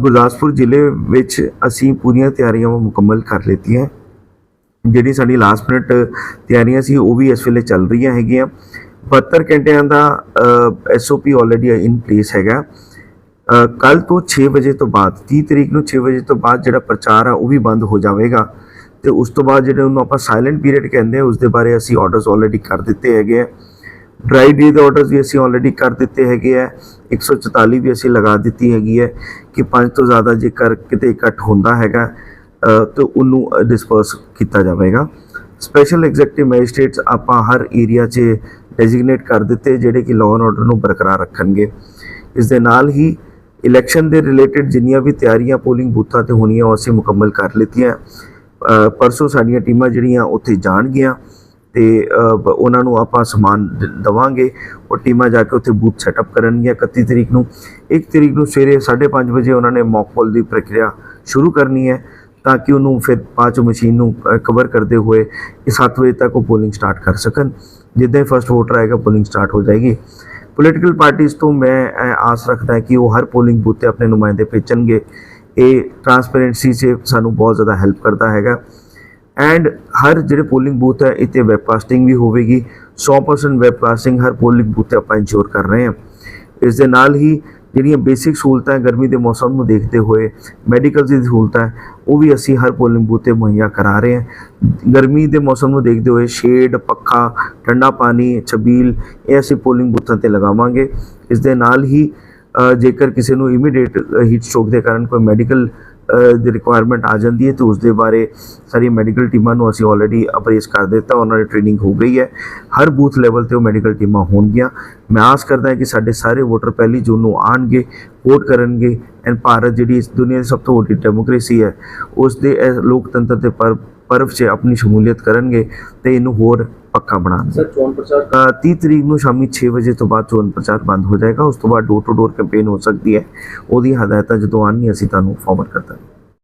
ਗੁਰਦਾਸਪੁਰ ਜ਼ਿਲ੍ਹੇ ਵਿੱਚ ਅਸੀਂ ਪੂਰੀਆਂ ਤਿਆਰੀਆਂ ਮੁਕੰਮਲ ਕਰ ਲਿੱਤੀਆਂ ਜਿਹੜੀ ਸਾਡੀ ਲਾਸਟ ਮਿੰਟ ਤਿਆਰੀਆਂ ਸੀ, ਉਹ ਵੀ ਇਸ ਵੇਲੇ ਚੱਲ ਰਹੀਆਂ ਹੈਗੀਆਂ। 72 ਘੰਟਿਆਂ ਦਾ ਐਸਓਪੀ ਆਲਰੇਡੀ ਇਨ ਪਲੇਸ ਹੈਗਾ। ਕੱਲ ਤੋਂ 6 ਵਜੇ ਤੋਂ ਬਾਅਦ 30 ਤਰੀਕ ਨੂੰ 6 ਵਜੇ ਤੋਂ ਬਾਅਦ ਜਿਹੜਾ ਪ੍ਰਚਾਰ ਆ, ਉਹ ਵੀ ਬੰਦ ਹੋ ਜਾਵੇਗਾ। ਤੇ ਉਸ ਤੋਂ ਬਾਅਦ ਜਿਹੜੇ ਉਹਨੂੰ ਆਪਾਂ ਸਾਇਲੈਂਟ ਪੀਰੀਅਡ ਕਹਿੰਦੇ ਆ, ਉਸ ਦੇ ਬਾਰੇ ਅਸੀਂ ਆਰਡਰਸ ਆਲਰੇਡੀ ਕਰ ਦਿੱਤੇ ਹੈਗੇ ਆ। ਡਰਾਈ ਡੇ ਦੇ ਆਰਡਰਸ ਵੀ ਅਸੀਂ ਆਲਰੇਡੀ ਕਰ ਦਿੱਤੇ ਹੈਗੇ ਆ। 144 ਵੀ ਅਸੀਂ ਲਗਾ ਦਿੱਤੀ ਹੈਗੀ ਹੈ ਕਿ ਪੰਜ ਤੋਂ ਜ਼ਿਆਦਾ ਜੇਕਰ ਕਿਤੇ ਇਕੱਠ ਹੁੰਦਾ ਹੈਗਾ ਤਾਂ ਉਹਨੂੰ ਡਿਸਪਰਸ ਕੀਤਾ ਜਾਵੇਗਾ। ਸਪੈਸ਼ਲ ਐਗਜ਼ੈਕਟਿਵ ਮੈਜਿਸਟ੍ਰੇਟਸ ਆਪਾਂ ਹਰ ਏਰੀਆ 'ਚ ਡੈਜ਼ਿਗਨੇਟ ਕਰ ਦਿੱਤੇ ਜਿਹੜੇ ਕਿ ਲਾਅ ਐਂਡ ਆਰਡਰ ਨੂੰ ਬਰਕਰਾਰ ਰੱਖਣਗੇ। ਇਸ ਦੇ ਨਾਲ ਹੀ ਇਲੈਕਸ਼ਨ ਦੇ ਰਿਲੇਟਡ ਜਿੰਨੀਆਂ ਵੀ ਤਿਆਰੀਆਂ ਪੋਲਿੰਗ ਬੂਥਾਂ ਤੇ ਹੋਣੀਆਂ, ਉਹ ਅਸੀਂ ਮੁਕੰਮਲ ਕਰ ਲਿੱਤੀਆਂ। ਪਰਸੋਂ ਸਾਡੀਆਂ ਟੀਮਾਂ ਜਿਹੜੀਆਂ ਉੱਥੇ ਜਾਣਗੀਆਂ। ਤੇ ਉਹਨਾਂ ਨੂੰ ਆਪਾਂ ਸਮਾਨ ਦ- ਦਵਾਂਗੇ ਉਹ ਟੀਮਾਂ ਜਾ ਕੇ ਉੱਥੇ ਬੂਥ ਸੈਟਅਪ ਕਰਨਗੀਆਂ 31 ਤਰੀਕ ਨੂੰ। 1 ਤਰੀਕ ਨੂੰ ਸਵੇਰੇ 5:30 ਵਜੇ ਉਹਨਾਂ ਨੇ ਮੌਕ ਪੋਲ ਦੀ ਪ੍ਰਕਿਰਿਆ ਸ਼ੁਰੂ ਕਰਨੀ ਹੈ ਤਾਂ ਕਿ ਉਹਨੂੰ ਫਿਰ ਬਾਅਦ ਮਸ਼ੀਨ ਨੂੰ ਕਵਰ ਕਰਦੇ ਹੋਏ ਇਹ 7 ਵਜੇ ਤੱਕ ਉਹ ਪੋਲਿੰਗ ਸਟਾਰਟ ਕਰ ਸਕਣ। ਜਿੱਦਾਂ ਹੀ ਫਸਟ ਵੋਟਰ ਆਏਗਾ ਪੋਲਿੰਗ ਸਟਾਰਟ ਹੋ ਜਾਏਗੀ। ਪੋਲੀਟੀਕਲ ਪਾਰਟੀਆਂ ਤੋਂ ਮੈਂ ਆਸ ਰੱਖਦਾ ਕਿ ਉਹ ਹਰ ਪੋਲਿੰਗ ਬੂਥ ਤੇ ਆਪਣੇ ਨੁਮਾਇੰਦੇ ਭੇਜਣਗੇ। ਇਹ ਟਰਾਂਸਪੇਰੈਂਸੀ 'ਚ ਸਾਨੂੰ ਬਹੁਤ ਜ਼ਿਆਦਾ ਹੈਲਪ ਕਰਦਾ ਹੈਗਾ। ਐਂਡ ਹਰ ਜਿਹੜੇ ਪੋਲਿੰਗ ਬੂਥ ਹੈ, ਇੱਥੇ ਵੈਬਕਾਸਟਿੰਗ ਵੀ ਹੋਵੇਗੀ। 100% ਵੈਬਕਾਸਟਿੰਗ ਹਰ ਪੋਲਿੰਗ ਬੂਥ ਤੇ ਆਪਾਂ ਇੰਸ਼ੋਰ ਕਰ ਰਹੇ ਹਾਂ। ਇਸ ਦੇ ਨਾਲ ਹੀ ਜਿਹੜੀਆਂ ਬੇਸਿਕ ਸਹੂਲਤਾਂ ਗਰਮੀ ਦੇ ਮੌਸਮ ਨੂੰ ਦੇਖਦੇ ਹੋਏ ਮੈਡੀਕਲ ਦੀ ਸਹੂਲਤਾਂ ਉਹ ਵੀ ਅਸੀਂ ਹਰ ਪੋਲਿੰਗ ਬੂਥ ਤੇ ਮੁਹੱਈਆ ਕਰਾ ਰਹੇ ਹਾਂ। ਗਰਮੀ ਦੇ ਮੌਸਮ ਨੂੰ ਦੇਖਦੇ ਹੋਏ ਸ਼ੇਡ ਪੱਖਾ, ਠੰਡਾ ਪਾਣੀ, ਛਬੀਲ, ਇਹ ਅਸੀਂ ਪੋਲਿੰਗ ਬੂਥਾਂ ਤੇ ਲਗਾਵਾਂਗੇ। ਇਸ ਦੇ ਨਾਲ ਹੀ ਜੇਕਰ ਕਿਸੇ ਨੂੰ ਇਮੀਡੀਏਟ ਹੀਟ ਸਟ੍ਰੋਕ ਦੇ ਕਾਰਨ ਕੋਈ ਮੈਡੀਕਲ ਦੀ ਰਿਕੁਆਇਰਮੈਂਟ ਆ ਜਾਂਦੀ ਹੈ ਤੇ ਉਸ ਦੇ ਬਾਰੇ ਸਾਰੀ ਮੈਡੀਕਲ ਟੀਮਾਂ ਨੂੰ ਅਸੀਂ ਆਲਰੇਡੀ ਅਪਰੇਸ ਕਰ ਦਿੱਤਾ, ਉਹਨਾਂ ਦੀ ਟ੍ਰੇਨਿੰਗ ਹੋ ਗਈ ਹੈ। ਹਰ ਬੂਥ ਲੈਵਲ ਤੇ ਉਹ ਮੈਡੀਕਲ ਟੀਮਾਂ ਹੋਣਗੀਆਂ। ਮੈਂ ਆਸ ਕਰਦਾ ਹਾਂ ਕਿ ਸਾਡੇ ਸਾਰੇ ਵੋਟਰ ਪਹਿਲੀ ਜੂਨ ਨੂੰ ਆਣਗੇ ਵੋਟ ਕਰਨਗੇ ਐਂਡ ਭਾਰਤ ਜਿਹੜੀ ਇਸ ਦੁਨੀਆ ਦੀ ਸਭ ਤੋਂ ਵੱਡੀ ਡੈਮੋਕ੍ਰੇਸੀ ਹੈ ਉਸ ਦੇ ਲੋਕਤੰਤਰ ਦੇ ਪਰ ਪਰਵ 'ਚ ਆਪਣੀ ਸ਼ਮੂਲੀਅਤ ਕਰਨਗੇ ਤੇ ਇਹਨੂੰ ਹੋਰ ਪੱਕਾ ਬਣਾਉਣਗੇ। ਸਰ ਚੋਣ ਪ੍ਰਚਾਰ ਅ, 30 ਤਰੀਕ ਨੂੰ ਸ਼ਾਮੀ 6 ਵਜੇ ਤੋਂ ਬਾਅਦ ਚੋਣ ਪ੍ਰਚਾਰ ਬੰਦ ਹੋ ਜਾਏਗਾ ਉਸ ਤੋਂ ਬਾਅਦ ਡੋਰ ਟੂ ਡੋਰ ਕੈਂਪੇਨ ਹੋ ਸਕਦੀ ਹੈ ਉਹਦੀ ਹਦਾਇਤਾਂ ਜਦੋਂ ਆਉਣਗੀਆਂ ਅਸੀਂ ਤੁਹਾਨੂੰ ਫਾਰਵਰਡ ਕਰ ਦਾਂਗੇ।